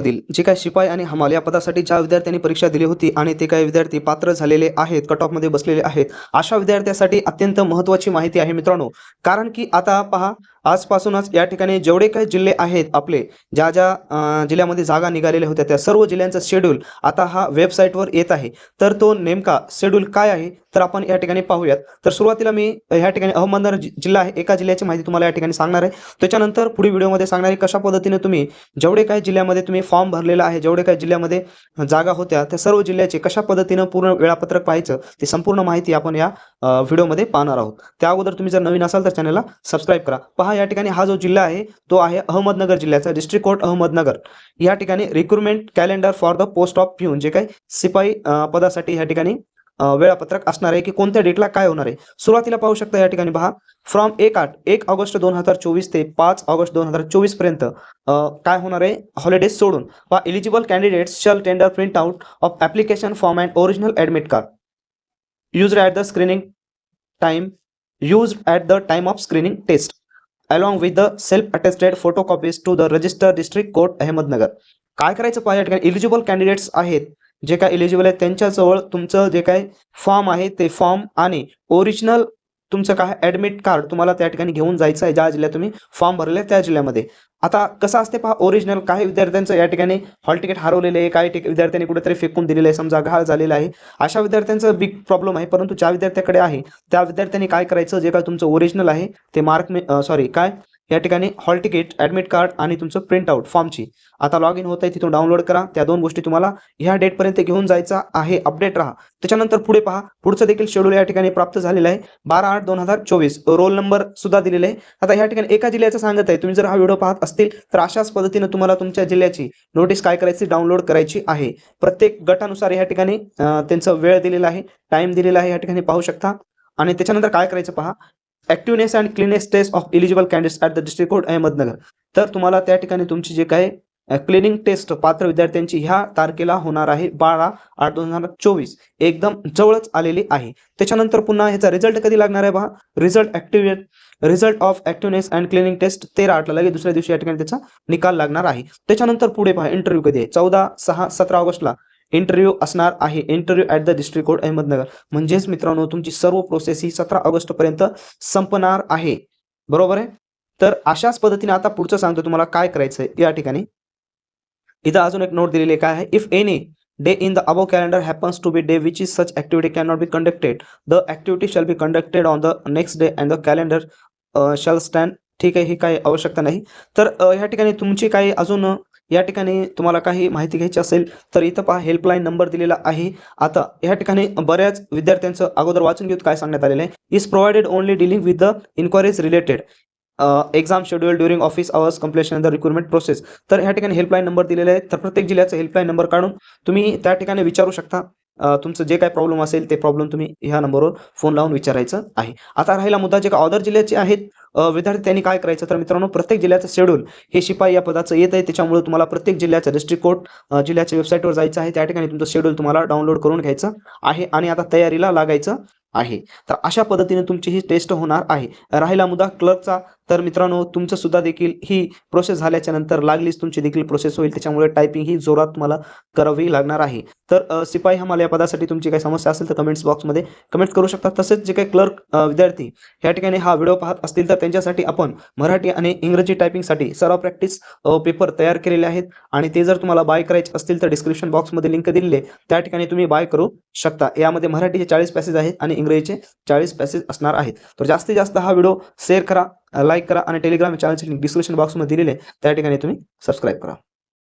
जे काही शिपाई आणि हमाल या पदासाठी ज्या विद्यार्थ्यांनी परीक्षा दिली होती आणि ते काही विद्यार्थी पात्र झालेले आहेत कट ऑफमध्ये बसलेले आहेत अशा विद्यार्थ्यासाठी अत्यंत महत्त्वाची माहिती आहे मित्रांनो. कारण की आता पहा आजपासूनच या ठिकाणी जेवढे काही जिल्हे आहेत आपले ज्या ज्या जिल्ह्यामध्ये जागा निघालेल्या होत्या त्या सर्व जिल्ह्यांचा शेड्यूल आता हा वेबसाईटवर येत आहे. तर तो नेमका शेड्यूल काय आहे? तर आपण या ठिकाणी पाहूयात. तर सुरुवातीला मी या ठिकाणी अहमदनगर जिल्हा आहे एका जिल्ह्याची माहिती तुम्हाला या ठिकाणी सांगणार आहे. त्याच्यानंतर पुढील व्हिडिओमध्ये सांगणार आहे कशा पद्धतीने तुम्ही जेवढे काही जिल्ह्यामध्ये तुम्ही फॉर्म भरलेला आहे. जेवढे काही जिल्ह्यामध्ये जागा होत्या त्या सर्व जिल्ह्याचे कशा पद्धतीनं पूर्ण वेळापत्रक पाहायचं ती संपूर्ण माहिती आपण या व्हिडिओमध्ये पाहणार आहोत. त्या अगोदर तुम्ही जर नवीन असाल तर चॅनलला सबस्क्राईब करा. पहा या ठिकाणी हा जो जिल्हा आहे तो आहे अहमदनगर जिल्ह्याचा डिस्ट्रिक्ट कोर्ट अहमदनगर. या ठिकाणी recruitment calendar for the post of peon जे काही शिपाई पदासाठी या ठिकाणी वेळापत्रक असणार आहे की कोणत्या डेटला काय होणार आहे? सुरुवातीला पाहू शकता या ठिकाणी पहा फ्रॉम एक आठ एक ऑगस्ट दोन हजार चोवीस ते पाच ऑगस्ट दोन हजार चोवीसपर्यंत काय होणार आहे? हॉलिडेज सोडून. वा eligible candidates shall tender print out of application form and original admit card use at the screening time use at the time of screening test along with the self attested photo copies to the register district court Ahmednagar काय करायचं पाहिजे या ठिकाणी eligible candidates आहेत. जे काय eligible आहेत त्यांच्याजवळ तुमचं जे काय फॉर्म आहे ते फॉर्म आणि ओरिजिनल तुमचं काय ॲडमिट कार्ड तुम्हाला त्या ठिकाणी घेऊन जायचं आहे. ज्या जिल्ह्यात तुम्ही फॉर्म भरले त्या जिल्ह्यामध्ये. आता कसं असते पहा ओरिजिनल काही विद्यार्थ्यांचं या ठिकाणी हॉल तिकीट हरवलेले आहे. काही ठिक- विद्यार्थ्यांनी कुठेतरी फेकून दिलेलं आहे. समजा घाळ झालेला आहे. अशा विद्यार्थ्यांचं बिग प्रॉब्लेम आहे. परंतु ज्या विद्यार्थ्याकडे आहे त्या विद्यार्थ्यांनी काय करायचं? जे काय तुमचं ओरिजिनल आहे ते मार्क सॉरी काय या ठिकाणी हॉल तिकीट ॲडमिट कार्ड आणि तुमचं प्रिंट आउट फॉर्मची आता लॉग इन होत आहे तिथून डाउनलोड करा. त्या दोन गोष्टी तुम्हाला ह्या डेटपर्यंत घेऊन जायचा आहे. अपडेट राहा. त्याच्यानंतर पुढे पहा. पुढचं देखील शेड्यूल या ठिकाणी प्राप्त झालेलं आहे. बारा आठ दोन हजार चोवीस. रोल नंबर सुद्धा दिलेला आहे. आता या ठिकाणी एका जिल्ह्याचं सांगत आहे. तुम्ही जर हा व्हिडिओ पाहत असतील तर अशाच पद्धतीने तुम्हाला तुमच्या जिल्ह्याची नोटीस काय करायची डाउनलोड करायची आहे. प्रत्येक गटानुसार या ठिकाणी त्यांचा त्यांचं वेळ दिलेला आहे. टाइम दिलेला आहे. या ठिकाणी पाहू शकता. आणि त्याच्यानंतर काय करायचं पहा? Activeness and cleanness test of eligible candidates at the district court Ahmednagar तर तुम्हाला त्या ठिकाणी तुमची जे काय क्लिनिंग टेस्ट पात्र विद्यार्थ्यांची ह्या तारखेला होणार आहे बारा आठ दोन हजार चोवीस. एकदम जवळच आलेली आहे. त्याच्यानंतर पुन्हा ह्याचा रिझल्ट कधी लागणार आहे पहा result active result of activeness and cleaning test तेरा आठला लगेच दुसऱ्या दिवशी या ठिकाणी त्याचा निकाल लागणार आहे. त्याच्यानंतर पुढे पहा इंटरव्ह्यू कधी आहे? चौदा सहा सतरा ऑगस्टला. इंटरव्ह्यू असणार आहे. Interview at the district court Ahmednagar. म्हणजेच मित्रांनो तुमची सर्व प्रोसेस ही सतरा ऑगस्ट पर्यंत संपणार आहे. बरोबर आहे? तर अशाच पद्धतीने आता पुढचं सांगतो तुम्हाला काय करायचं आहे या ठिकाणी. इथं अजून एक नोट दिलेली आहे. काय आहे? If any day in the above calendar happens to be day which is such activity can not be conducted the activity shall be conducted on the next day and the calendar shall stand ठीक आहे? ही काही आवश्यकता नाही. तर ह्या ठिकाणी तुमची काही अजून या ठिकाणी तुम्हाला काही माहिती घ्यायची असेल तर इथं पहा हेल्पलाईन नंबर दिलेला आहे. आता या ठिकाणी बऱ्याच विद्यार्थ्यांचं अगोदर वाचून घेऊन काय सांगण्यात आलेलं आहे. Is provided only dealing with the inquiries related exam schedule during office hours completion the recruitment process तर ह्या ठिकाणी हेल्पलाईन नंबर दिलेला आहे. तर प्रत्येक जिल्ह्याचा हेल्पलाईन नंबर काढून तुम्ही त्या ठिकाणी विचारू शकता. तुमचं जे काही प्रॉब्लेम असेल ते प्रॉब्लेम तुम्ही ह्या नंबरवर फोन लावून विचारायचं आहे. आता राहिला मुद्दा जे का अदर जिल्ह्याचे आहेत विद्यार्थी त्यांनी काय करायचं? तर मित्रांनो प्रत्येक जिल्ह्याचं शेड्यूल हे शिपाई या पदाचं येत आहे. त्याच्यामुळे तुम्हाला प्रत्येक जिल्ह्याचं डिस्ट्रिक्ट कोर्ट जिल्ह्याच्या वेबसाईटवर जायचं आहे. त्या ठिकाणी तुमचं शेड्यूल तुम्हाला डाउनलोड करून घ्यायचं आहे आणि आता तयारीला लागायचं आहे. तर अशा पद्धतीने तुमची ही टेस्ट होणार आहे. राहिला मुद्दा क्लर्कचा तर मित्रांनो तुमचं सुद्धा देखील ही प्रोसेस झाल्याच्यानंतर लागलीच तुमची देखील प्रोसेस होईल. त्याच्यामुळे टायपिंग ही जोरात तुम्हाला करावी लागणार आहे. तर सिपाही हा हमाल या पदासाठी तुमची काही समस्या असेल तर कमेंट्स बॉक्समध्ये कमेंट करू शकता. तसेच जे काही क्लर्क विद्यार्थी या ठिकाणी हा व्हिडिओ पाहत असतील तर त्यांच्यासाठी आपण मराठी आणि इंग्रजी टायपिंगसाठी सराव प्रॅक्टिस पेपर तयार केलेले आहेत. आणि ते जर तुम्हाला बाय करायचे असतील तर डिस्क्रिप्शन बॉक्समध्ये लिंक दिलेले. त्या ठिकाणी तुम्ही बाय करू शकता. यामध्ये मराठीचे चाळीस पॅसेज आहेत आणि इंग्रजीचे चाळीस पॅसेज असणार आहेत. तर जास्तीत जास्त हा व्हिडिओ शेअर करा लाईक करा आणि टेलिग्राम चॅनलचे लिंक डिस्क्रिप्शन बॉक्समध्ये दिलेले आहे, त्या ठिकाणी तुम्ही सबस्क्राईब करा.